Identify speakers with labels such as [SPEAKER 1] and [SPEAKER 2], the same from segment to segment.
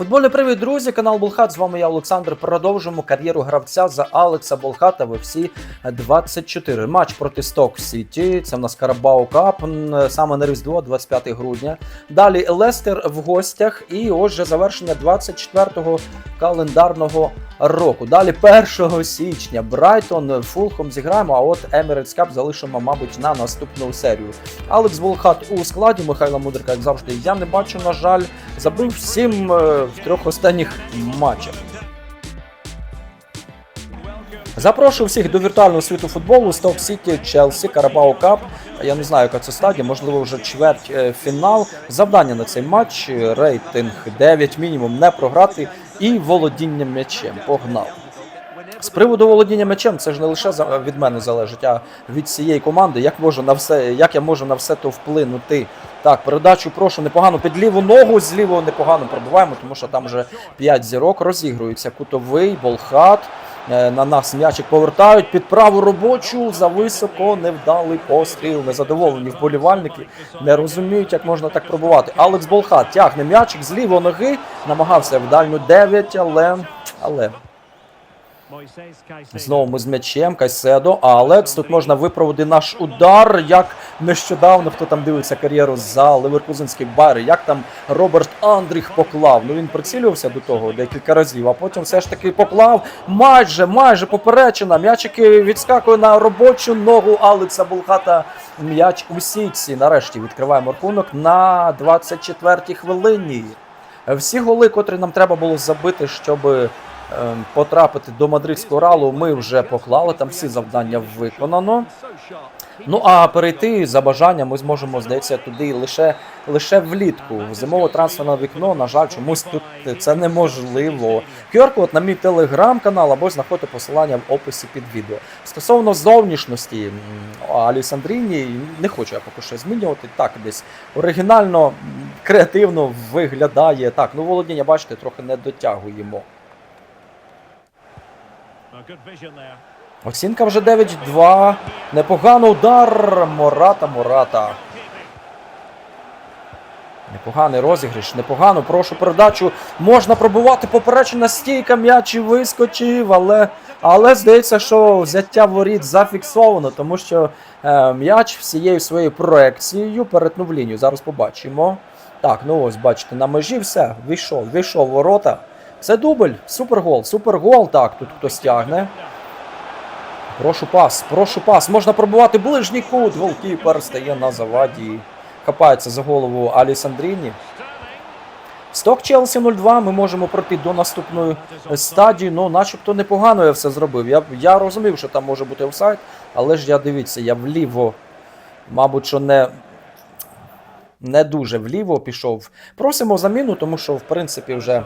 [SPEAKER 1] Футбольний привіт, друзі! Канал Болхат. З вами я Олександр. Продовжуємо кар'єру гравця за Алекса Болхата в FC 24. Матч проти Сток Сіті. Це в нас Карабау Кап. Саме на Різдво, 25 грудня. Далі Лестер в гостях. І ось же завершення 24-го календарного року. Далі 1 січня Брайтон Фулхом зіграємо. А от Emirates Cup залишимо, мабуть, на наступну серію. Алекс Болхат у складі Михайла Мудрика, як завжди. Я не бачу, на жаль, забив всім е, в трьох останніх матчах. Запрошую всіх до віртуального світу футболу Сток Сіті, Челсі, Карабао Кап. Я не знаю, яка це стадія, можливо, вже чверть е, фінал. Завдання на цей матч, е, рейтинг 9 мінімум, не програти і володіння м'ячем. Погнав. З приводу володіння м'ячем, це ж не лише від мене залежить, а від цієї команди. Як можу на все, як я можу на все то вплинути? Так, передачу прошу непогано під ліву ногу, з лівого непогано пробиваємо, тому що там вже 5 зірок розігрується. Кутовий, болхат. Е, На нас м'ячик повертають під праву робочу за високо невдалий постріл. Незадоволені вболівальники не розуміють, як можна так пробувати. Алекс Болхат тягне м'ячик з лівої ноги, намагався в дальню 9, але. але Знову ми з м'ячем, Кайседо, Алекс. Тут можна виправити наш удар. Як нещодавно, хто там дивився кар'єру за Леверкузенський Байер, як там Роберт Андріх поклав. Ну він прицілювався до того декілька разів, а потім все ж таки поклав. Майже, майже поперечина. М'ячики відскакує на робочу ногу Алекса Булхата. М'яч у сітці. Нарешті відкриваємо рахунок на 24-й хвилині. Всі голи, котрі нам треба було забити, щоб потрапити до мадридського ралу, ми вже поклали. Там всі завдання виконано. Ну а перейти за бажанням ми зможемо, здається, туди лише, лише влітку. В зимове трансферне вікно, на жаль, чомусь тут це неможливо. QR-код на мій телеграм-канал або знаходьте посилання в описі під відео. Стосовно зовнішності Алісандріні, не хочу я поки що змінювати. Так, десь оригінально, креативно виглядає. Так, ну володіння, бачите, трохи не дотягуємо. Оцінка вже 9-2. Непогано удар. Мората, Мората. Непоганий розіграш, непогано. Прошу передачу. Можна пробувати поперечена стійка, м'яч і вискочив, але, але здається, що взяття воріт зафіксовано, тому що е, м'яч всією своєю проекцією перетнув лінію. Зараз побачимо. Так, ну ось бачите, на межі все. Війшов, війшов ворота. Це дубль, супергол, супергол. Так, тут хтось тягне. Прошу пас, прошу пас. Можна пробувати ближній кут. Голкіпер стає на заваді. Хапається за голову Алісандріні. Сток Челсі 0-2. Ми можемо пройти до наступної стадії. Ну, начебто непогано я все зробив. Я, я розумів, що там може бути офсайд, але ж я дивіться, я вліво, мабуть, що не, не дуже вліво пішов. Просимо заміну, тому що, в принципі, вже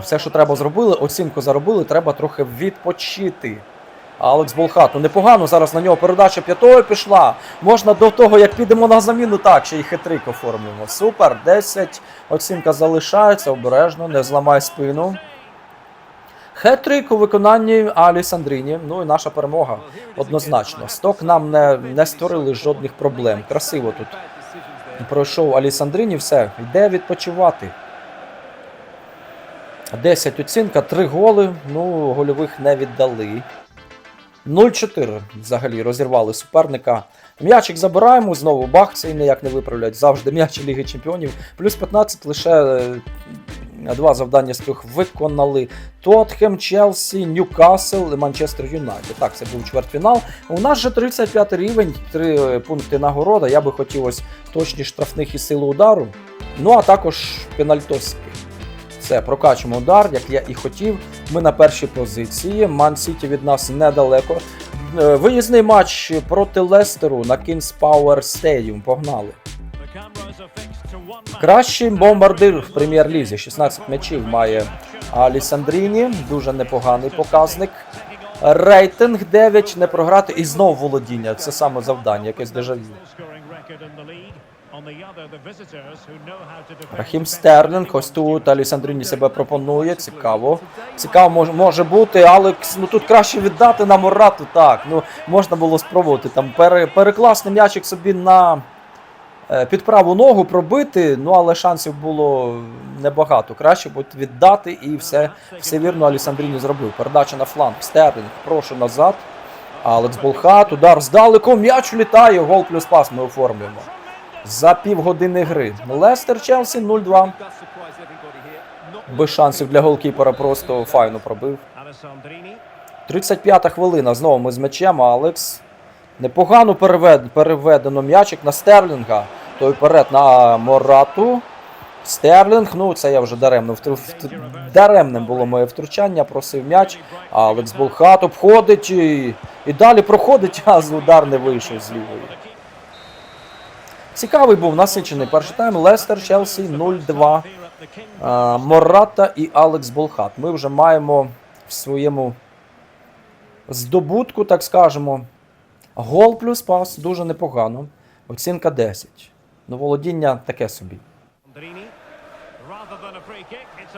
[SPEAKER 1] все, що треба зробили, оцінку заробили, треба трохи відпочити. Алекс Болхат, ну непогано зараз на нього передача п'ятою пішла. Можна до того, як підемо на заміну, так, ще й хитрик оформимо. Супер, 10. Оцінка залишається, обережно, не зламай спину. Хетрик у виконанні Алі Сандріні. Ну і наша перемога однозначно. Сток нам не, не створили жодних проблем. Красиво тут пройшов Алі Сандріні, все, йде відпочивати. 10 оцінка, 3 голи. Ну, гольових не віддали. 0-4 взагалі розірвали суперника. М'ячик забираємо, знову бах, цей ніяк не виправлять. Завжди м'яч Ліги Чемпіонів. Плюс 15 лише е, два завдання з трьох виконали. Тотхем, Челсі, Ньюкасл, Манчестер Юнайтед. Так, це був чвертьфінал. У нас же 35 рівень, 3 пункти нагорода. Я би хотів ось точні штрафних і сили удару. Ну а також пенальтоски. Все, прокачуємо удар, як я і хотів. Ми на першій позиції. Ман Сіті від нас недалеко. Е, Виїзний матч проти Лестеру на Kings Power Stadium. Погнали. Кращий бомбардир в прем'єр-лізі. 16 м'ячів має Алісандріні. Дуже непоганий показник. Рейтинг 9, не програти і знову володіння. Це саме завдання, якесь дежавю. Рахім Стерлінг, ось тут Алісандріні себе пропонує. Цікаво. Цікаво може, може бути. Алекс, ну тут краще віддати на Морату. Так, ну можна було спробувати там пере, перекласти м'ячик собі на е, під праву ногу пробити, ну але шансів було небагато. Краще б от віддати і все, все вірно Алісандріні зробив. Передача на фланг. Стерлінг, прошу назад. Алекс Болхат, удар здалеку, м'яч літає, гол плюс пас ми оформлюємо. За півгодини гри. Лестер Челсі 0-2. Без шансів для голкіпера просто файно пробив. 35-та хвилина. Знову ми з м'ячем. Алекс. Непогано переведено м'ячик на Стерлінга. Той вперед на Морату. Стерлінг, ну це я вже даремно втру... даремним було моє втручання, просив м'яч. Алекс Болхат обходить і, і далі проходить, а з удар не вийшов з лівої. Цікавий був насичений перший тайм. Лестер, Челсі 0-2. А, Мората і Алекс Болхат. Ми вже маємо в своєму здобутку, так скажемо. Гол плюс пас дуже непогано. Оцінка 10. Ну, володіння таке собі.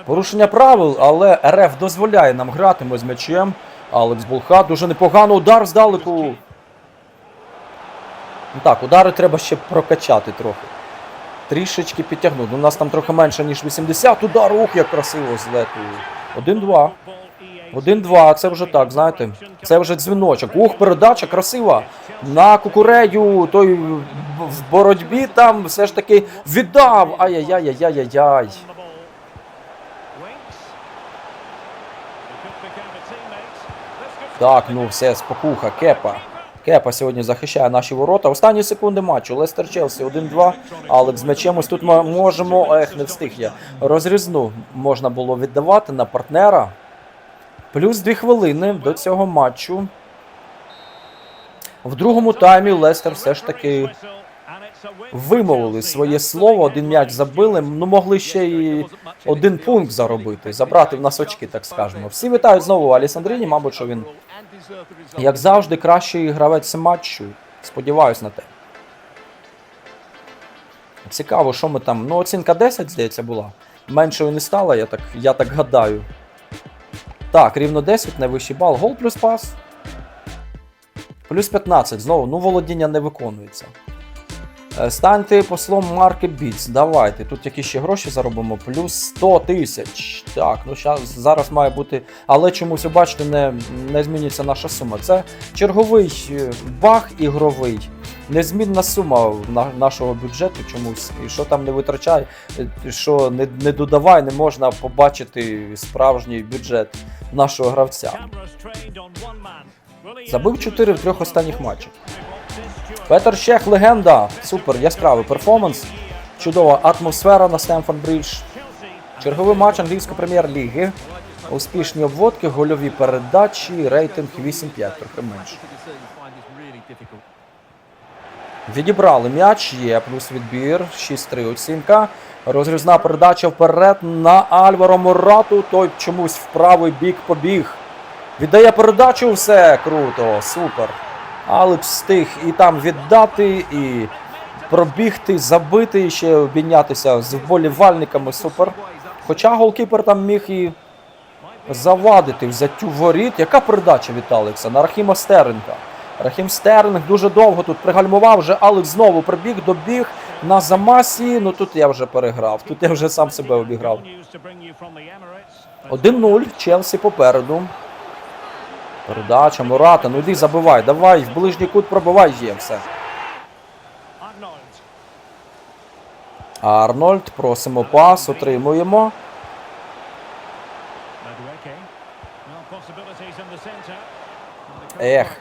[SPEAKER 1] Порушення правил, але РФ дозволяє нам грати. Ми з м'ячем. Алекс Болхат дуже непогано. Удар здалеку. Ну так, удари треба ще прокачати трохи. Трішечки підтягнути. У нас там трохи менше, ніж 80. Удар, ух, як красиво з лету. 1-2. 1-2, це вже так, знаєте. Це вже дзвіночок. Ух, передача красива. На кукурею. Той в боротьбі там все ж таки віддав. Ай-яй-яй-яй-яй-яй. Так, ну все, спокуха, кепа. Кепа сьогодні захищає наші ворота. Останні секунди матчу. Лестер Челсі 1-2. Алекс з м'ячем. Ось тут ми можемо. Ех, не встиг я. Розрізну можна було віддавати на партнера. Плюс 2 хвилини до цього матчу. В другому таймі Лестер все ж таки вимовили своє слово. Один м'яч забили. Ну могли ще й один пункт заробити, забрати в нас очки, так скажемо. Всі вітають знову Алісандріні, мабуть, що він, як завжди, кращий гравець матчу. Сподіваюсь на те. Цікаво, що ми там. Ну, оцінка 10, здається, була. Меншою не стала, я так, я так гадаю. Так, рівно 10, найвищий бал. Гол плюс пас. Плюс 15. Знову, ну володіння не виконується. Е, Станьте послом марки Біц. Давайте. Тут які ще гроші заробимо. Плюс 100 тисяч. Так, ну щас, зараз має бути. Але чомусь, бачите, не, не змінюється наша сума. Це черговий е, баг ігровий. Незмінна сума нашого бюджету чомусь. І що там не витрачай, е, що не, не додавай, не можна побачити справжній бюджет нашого гравця. Забив 4 в трьох останніх матчах. Петер Щех, легенда. Супер, яскравий перформанс. Чудова атмосфера на Стемфорд Бридж. Черговий матч англійської прем'єр-ліги. Успішні обводки, гольові передачі, рейтинг 8-5, трохи менше. Відібрали м'яч, є плюс відбір, 6-3 оцінка. Розрізна передача вперед на Альваро Морату. Той чомусь в правий бік побіг. Віддає передачу, все круто, супер. Алекс встиг і там віддати, і пробігти, забити, і ще обійнятися з вболівальниками. Супер. Хоча голкіпер там міг і завадити взяттю воріт. Яка передача від Алекса на Рахіма Стернга? Рахім Стерлінг дуже довго тут пригальмував, вже Алекс знову прибіг, добіг на замасі. Ну тут я вже переграв, тут я вже сам себе обіграв. 1-0, Челсі попереду. Передача, Мурата, ну йди забивай, давай, в ближній кут пробивай є все. Арнольд, просимо пас, отримуємо. Ех.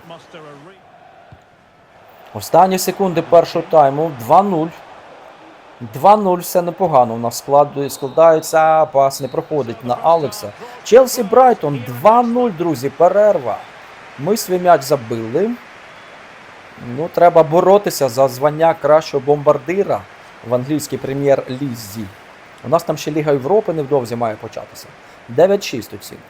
[SPEAKER 1] Останні секунди першого тайму 2-0. 2-0, все непогано. У нас складу- складається, пас не проходить на Алекса. Челсі Брайтон 2-0, друзі, перерва. Ми свій м'яч забили. Ну, треба боротися за звання кращого бомбардира в англійській прем'єр-лізі. У нас там ще Ліга Європи невдовзі має початися. 9-6 оцінка.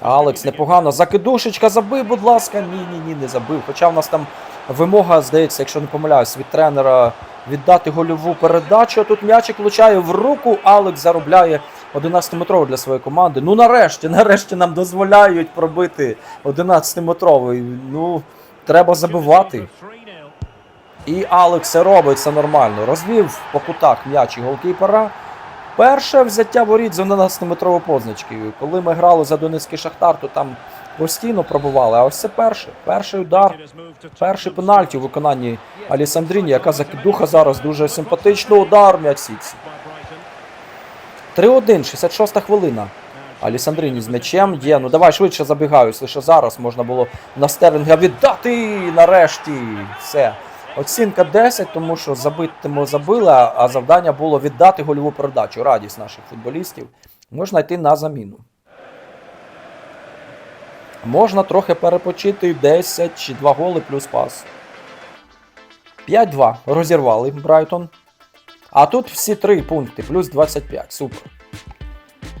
[SPEAKER 1] Алекс непогано. Закидушечка забив, будь ласка. Ні, ні, не забив. Хоча в нас там вимога, здається, якщо не помиляюсь, від тренера віддати гольову передачу. Тут м'ячик влучає в руку. Алекс заробляє 11-метровий для своєї команди. Ну нарешті, нарешті нам дозволяють пробити 11-метровий. Ну, треба забивати. І Алекс це робить це нормально. Розвів по кутах м'яч і голкіпера. Перше взяття воріт з 11-метрової позначки. Коли ми грали за Донецький Шахтар, то там постійно пробували. А ось це перший. Перший удар, перший пенальті у виконанні Алісандріні, яка закидуха зараз дуже симпатичний удар м'яч сітці. 3-1, 66 хвилина. Алісандріні з м'ячем є. Ну давай швидше забігаюсь. Лише зараз можна було на Стерлінга віддати. Нарешті все. Оцінка 10, тому що забити ми забили, а- завдання було віддати гольову передачу. Радість наших футболістів. Можна йти на заміну. Можна трохи перепочити 10 чи 2 голи плюс пас. 5-2. Розірвали Брайтон. А тут всі три пункти, плюс 25. Супер.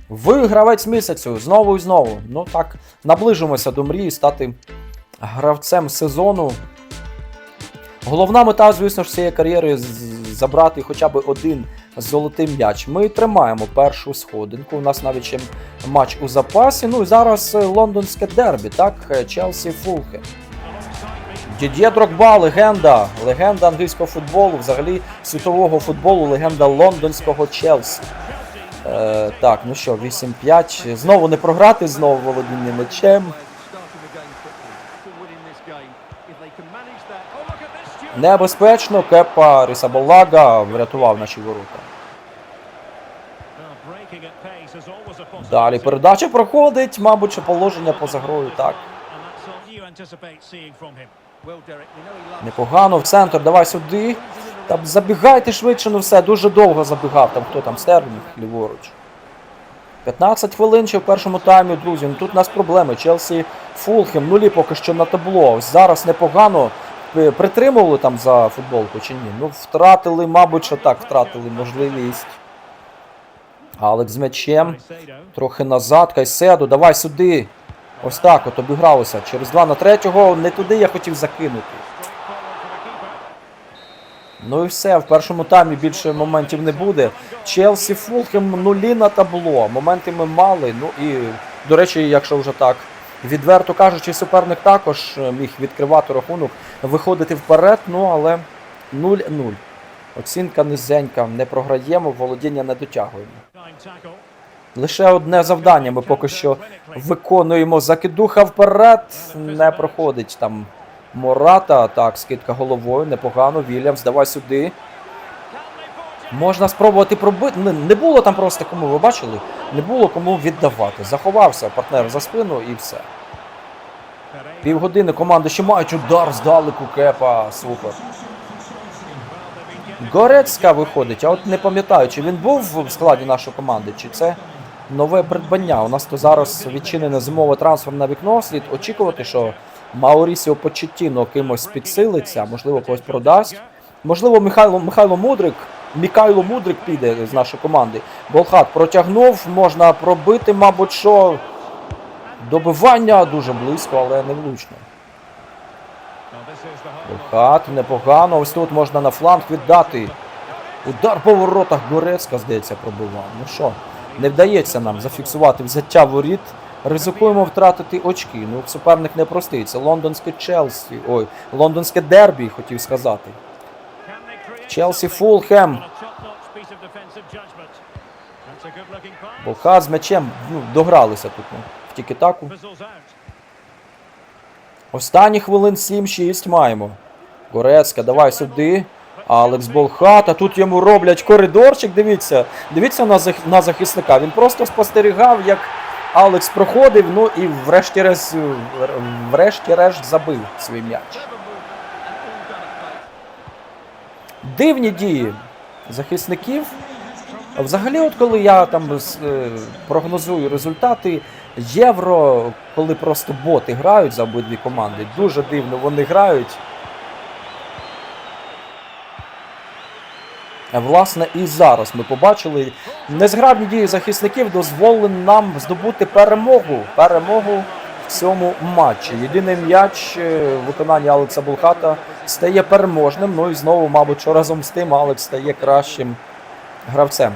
[SPEAKER 1] Вигравець місяцю знову і знову. Ну так, наближимося до мрії стати гравцем сезону. Головна мета, звісно ж, цієї кар'єри забрати хоча б один золотий м'яч. Ми тримаємо першу сходинку. У нас навіть ще матч у запасі. Ну і зараз е, лондонське дербі, так? Е, Челсі Фулхем. Дід'є Дрогба, легенда, легенда англійського футболу, взагалі світового футболу, легенда лондонського Челсі. Е, так, ну що, 8-5. Знову не програти, знову володіння м'ячем. Небезпечно, Кепа Рісабалага врятував наші ворота. Далі передача проходить, мабуть, положення поза грою, так. Непогано в центр, давай сюди. Та забігайте швидше, ну все, дуже довго забігав. Там хто там Стерлінг ліворуч. 15 хвилин ще в першому таймі, друзі. Ну тут у нас проблеми. Челсі Фулхем, нулі поки що на табло. Зараз непогано притримували там за футболку чи ні? Ну, втратили, мабуть, що так, втратили можливість. Алекс з м'ячем. Трохи назад, Кайседу, давай сюди. Ось так от обігралося. Через 2 на 3 не туди я хотів закинути. Ну і все, в першому таймі більше моментів не буде. Челсі Фулхем нулі на табло. Моменти ми мали. Ну і, до речі, якщо вже так, відверто кажучи, суперник також е, міг відкривати рахунок, виходити вперед, ну але 0-0. Оцінка низенька, не програємо, володіння не дотягуємо. Лише одне завдання ми поки що виконуємо. Закидуха вперед, не проходить там Мората. Так, скидка головою, непогано. Вільямс, давай сюди. Можна спробувати пробити. Не, не було там просто кому, ви бачили? Не було кому віддавати. Заховався партнер за спину і все. Півгодини команди ще мають удар здалеку кепа. Супер. Горецька виходить, а от не пам'ятаю, чи він був в складі нашої команди, чи це нове придбання. У нас то зараз відчинене зимове трансферне вікно. Слід очікувати, що Маурісіо Почеттіно кимось підсилиться, можливо, когось продасть. Можливо, Михайло, Михайло Мудрик, Михайло Мудрик піде з нашої команди. Болхат протягнув, можна пробити, мабуть, що добивання дуже близько, але не влучно. Болхат, непогано. Ось тут можна на фланг віддати. Удар по воротах Горецька, здається, пробивав. Ну що, не вдається нам зафіксувати взяття воріт. Ризикуємо втратити очки. Ну, суперник непростий. Це лондонське Челсі. Ой, лондонське дербі, хотів сказати. Челсі Фулхем. Болхат з м'ячем ну, догралися тут. Ну, в тіки-таку. Останні хвилин 7-6 маємо. Горецька, давай сюди. Алекс Болхат, а тут йому роблять коридорчик. Дивіться, дивіться на, зах- на захисника. Він просто спостерігав, як Алекс проходив, ну і врешті-решт, врешті-решт забив свій м'яч. Дивні дії захисників. Взагалі, от коли я там е, прогнозую результати євро, коли просто боти грають за обидві команди, дуже дивно вони грають. Власне, і зараз ми побачили незграбні дії захисників дозволили нам здобути перемогу. Перемогу в цьому матчі. Єдиний м'яч е, в виконанні Алекса Булхата стає переможним. Ну і знову, мабуть, що разом з тим Алекс стає кращим гравцем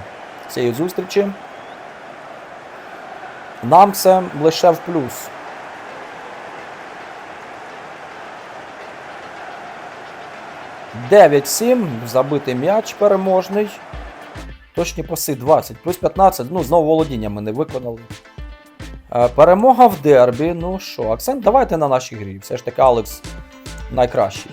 [SPEAKER 1] цієї зустрічі. Нам це лише в плюс. Дев'ять сім, забитий м'яч переможний. Точні паси 20, плюс 15, ну, знову володіння ми не виконали. Е, Перемога в дербі. Ну що, акцент давайте на нашій грі. Все ж таки Алекс найкращий.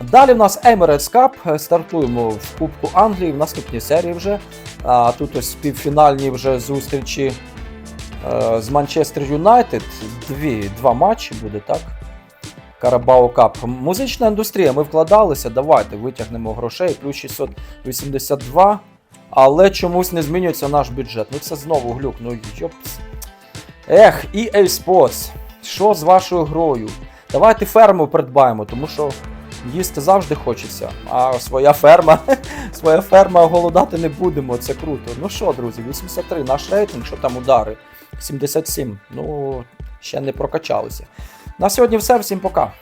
[SPEAKER 1] Далі в нас Emirates Cup. Стартуємо в Кубку Англії в наступній серії вже. А тут ось півфінальні вже зустрічі е, з Манчестер Юнайтед. Два матчі буде, так? Карабао Кап. Музична індустрія, ми вкладалися, давайте витягнемо грошей, плюс 682. Але чомусь не змінюється наш бюджет. Ну це знову глюк, ну йопс. Ех, EA Sports. Що з вашою грою? Давайте ферму придбаємо, тому що їсти завжди хочеться. А своя ферма, своя ферма голодати не будемо, це круто. Ну що, друзі, 83, наш рейтинг, що там удари? 77. Ну, ще не прокачалися. На сьогодні все, всім пока.